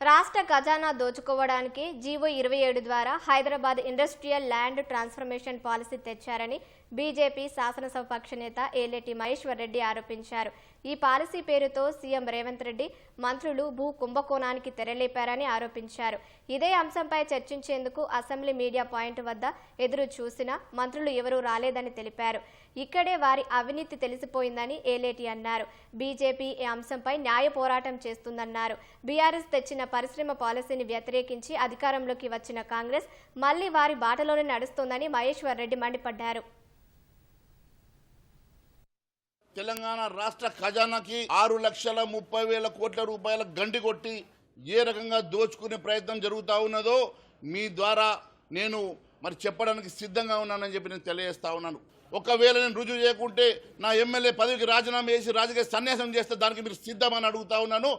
రాష్ట్ర ఖజానా దోచుకోవడానికి జీవో ఇరవై ఏడు ద్వారా Hyderabad industrial land transformation policy తెచ్చారని BJP శాసనసభ పక్ష నేత ఏలేటి మహేశ్వర్ రెడ్డి ఆరోపించారు. ఈ పాలసీ పేరుతో సీఎం రేవంత్ రెడ్డి మంత్రులు భూ కుంభకోణానికి తెరలేపారని ఆరోపించారు. ఇదే అంశంపై చర్చించేందుకు అసెంబ్లీ మీడియా పాయింట్ వద్ద ఎదురు చూసినా మంత్రులు ఎవరూ రాలేదని తెలిపారు. ఇక్కడే వారి అవినీతి తెలిసిపోయిందని ఏలేటి అన్నారు. బీజేపీ ఈ అంశంపై న్యాయ పోరాటం చేస్తుందన్నారు. బీఆర్ఎస్ తెచ్చిన పరిశ్రమ పాలసీని వ్యతిరేకించి అధికారంలోకి వచ్చిన కాంగ్రెస్ మళ్ళీ వారి బాటలోనే నడుస్తోందని మహేశ్వర్ రెడ్డి మండిపడ్డారు. తెలంగాణ రాష్ట్ర ఖజానాకి ఆరు లక్షల ముప్పై వేల కోట్ల రూపాయల గండి కొట్టి ఏ రకంగా దోచుకునే ప్రయత్నం జరుగుతూ ఉన్నదో మీ ద్వారా నేను మరి చెప్పడానికి సిద్ధంగా ఉన్నానని చెప్పి నేను తెలియజేస్తా ఉన్నాను. ఒకవేళ నేను రుజువు చేయకుంటే నా ఎమ్మెల్యే పదవికి రాజీనామా చేసి రాజకీయ సన్యాసం చేస్తే దానికి మీరు సిద్ధమని అడుగుతా ఉన్నాను.